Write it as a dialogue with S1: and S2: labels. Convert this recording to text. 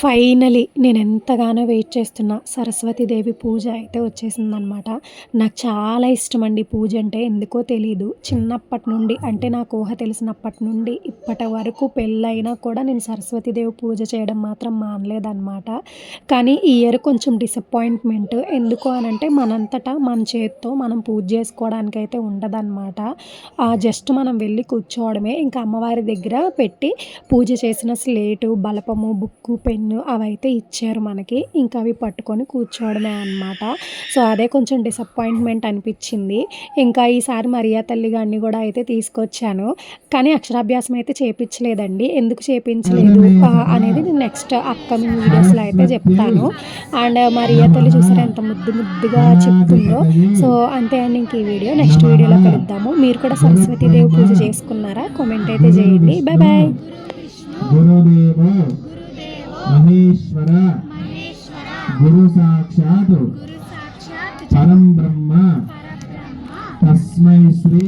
S1: Finally నేను ఎంతగానో wait చేస్తున్న సరస్వతీదేవి పూజ అయితే వచ్చేసిందనమాట నాకు చాలా ఇష్టం అండి పూజ అంటే ఎందుకో తెలీదు. చిన్నప్పటి నుండి అంటే నాకు ఊహ తెలిసినప్పటి నుండి ఇప్పటి వరకు పెళ్ళైనా కూడా నేను సరస్వతీదేవి పూజ చేయడం మాత్రం మానలేదన్నమాట. కానీ ఈ ఇయర్ కొంచెం డిసప్పాయింట్మెంట్ ఎందుకు అని అంటే మనంతటా మన చేత్తో మనం పూజ చేసుకోవడానికి అయితే ఉండదన్నమాట జస్ట్ మనం వెళ్ళి కూర్చోవడమే. ఇంకా అమ్మవారి దగ్గర పెట్టి పూజ చేసిన స్లేటు బలపము బుక్కు పెన్ పెన్ను అవైతే ఇచ్చారు మనకి. ఇంకా అవి పట్టుకొని కూర్చోవడమే అనమాట సో అదే కొంచెం డిసప్పాయింట్మెంట్ అనిపించింది. ఇంకా ఈసారి మరియా తల్లి గారిని కూడా అయితే తీసుకొచ్చాను. కానీ అక్షరాభ్యాసం అయితే చేపించలేదండి. ఎందుకు చేపించలేదు? అనేది నేను నెక్స్ట్ అప్కమింగ్ వీడియోస్లో అయితే చెప్తాను. అండ్ మరియా తల్లి చూసారా ఎంత ముద్దు ముద్దుగా చెప్తుందో. సో అంతే అండి ఇంక ఈ వీడియో. నెక్స్ట్ వీడియోలో కలుద్దాము. మీరు కూడా సరస్వతీదేవి పూజ చేసుకున్నారా? కామెంట్ అయితే చేయండి. Bye bye
S2: Maheshwara. గురు సాక్షాత్. పరం బ్రహ్మ. తస్మై శ్రీ.